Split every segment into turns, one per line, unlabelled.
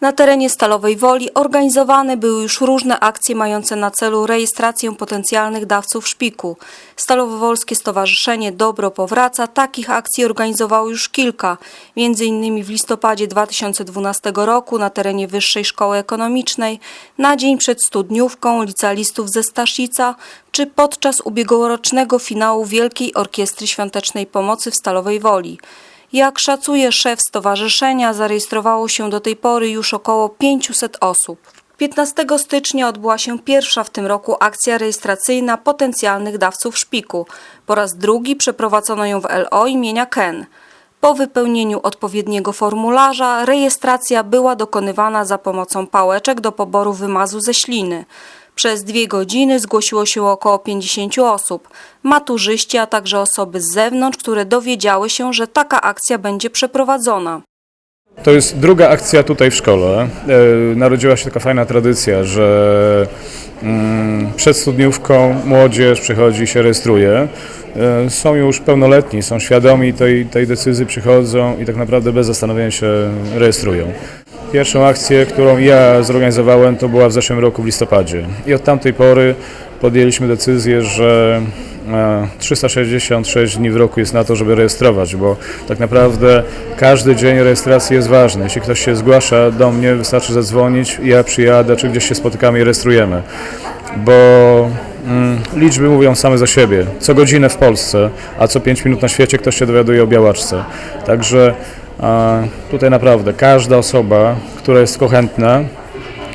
Na terenie Stalowej Woli organizowane były już różne akcje mające na celu rejestrację potencjalnych dawców szpiku. Stalowowolskie Stowarzyszenie Dobro Powraca takich akcji organizowało już kilka, między innymi w listopadzie 2012 roku na terenie Wyższej Szkoły Ekonomicznej, na dzień przed studniówką licealistów ze Staszica, czy podczas ubiegłorocznego finału Wielkiej Orkiestry Świątecznej Pomocy w Stalowej Woli. Jak szacuje szef stowarzyszenia, zarejestrowało się do tej pory już około 500 osób. 15 stycznia odbyła się pierwsza w tym roku akcja rejestracyjna potencjalnych dawców szpiku. Po raz drugi przeprowadzono ją w LO imienia Ken. Po wypełnieniu odpowiedniego formularza rejestracja była dokonywana za pomocą pałeczek do poboru wymazu ze śliny. Przez dwie godziny zgłosiło się około 50 osób, maturzyści, a także osoby z zewnątrz, które dowiedziały się, że taka akcja będzie przeprowadzona.
To jest druga akcja tutaj w szkole. E, Narodziła się taka fajna tradycja, że mm, przed studniówką młodzież przychodzi się rejestruje. E, Są już pełnoletni, są świadomi tej, tej decyzji, przychodzą i tak naprawdę bez zastanowienia się rejestrują. Pierwszą akcję, którą ja zorganizowałem, to była w zeszłym roku w listopadzie. I od tamtej pory podjęliśmy decyzję, że e, 366 dni w roku jest na to, żeby rejestrować, bo tak naprawdę każdy dzień rejestracji jest ważny. Jeśli ktoś się zgłasza do mnie, wystarczy zadzwonić, ja przyjadę, czy gdzieś się spotykamy i rejestrujemy. Bo mm, liczby mówią same za siebie. Co godzinę w Polsce, a co 5 minut na świecie ktoś się dowiaduje o białaczce. Także e, tutaj naprawdę każda osoba, która jest kochętna,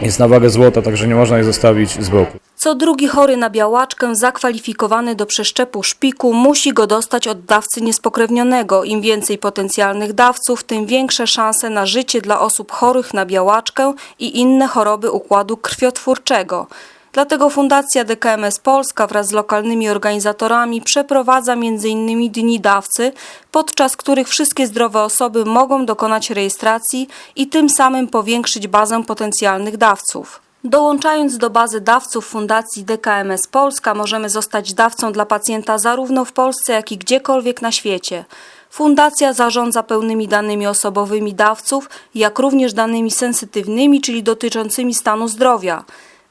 jest na wagę złota, także nie można jej zostawić z boku.
Co drugi chory na białaczkę zakwalifikowany do przeszczepu szpiku musi go dostać od dawcy niespokrewnionego. Im więcej potencjalnych dawców, tym większe szanse na życie dla osób chorych na białaczkę i inne choroby układu krwiotwórczego. Dlatego Fundacja DKMS Polska wraz z lokalnymi organizatorami przeprowadza m.in. Dni Dawcy, podczas których wszystkie zdrowe osoby mogą dokonać rejestracji i tym samym powiększyć bazę potencjalnych dawców. Dołączając do bazy dawców Fundacji DKMS Polska możemy zostać dawcą dla pacjenta zarówno w Polsce, jak i gdziekolwiek na świecie. Fundacja zarządza pełnymi danymi osobowymi dawców, jak również danymi sensytywnymi, czyli dotyczącymi stanu zdrowia.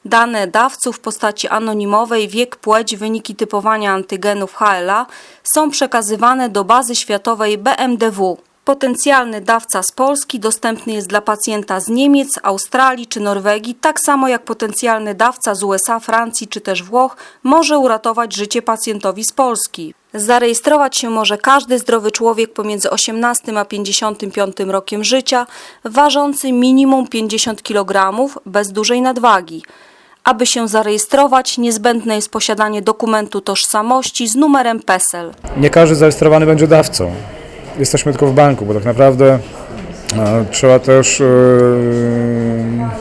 Dane dawców w postaci anonimowej, wiek, płeć, wyniki typowania antygenów HLA są przekazywane do bazy światowej BMDW. Potencjalny dawca z Polski dostępny jest dla pacjenta z Niemiec, Australii czy Norwegii, tak samo jak potencjalny dawca z USA, Francji czy też Włoch może uratować życie pacjentowi z Polski. Zarejestrować się może każdy zdrowy człowiek pomiędzy 18 a 55 rokiem życia, ważący minimum 50 kg, bez dużej nadwagi. Aby się zarejestrować, niezbędne jest posiadanie dokumentu tożsamości z numerem PESEL.
Nie każdy zarejestrowany będzie dawcą. Jesteśmy tylko w banku, bo tak naprawdę e, trzeba też e,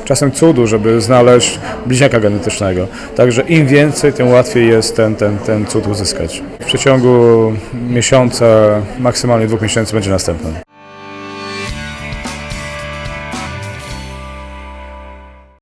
czasem cudu, żeby znaleźć bliźniaka genetycznego. Także im więcej, tym łatwiej jest ten, ten, ten cud uzyskać. W przeciągu miesiąca, maksymalnie dwóch miesięcy będzie następny.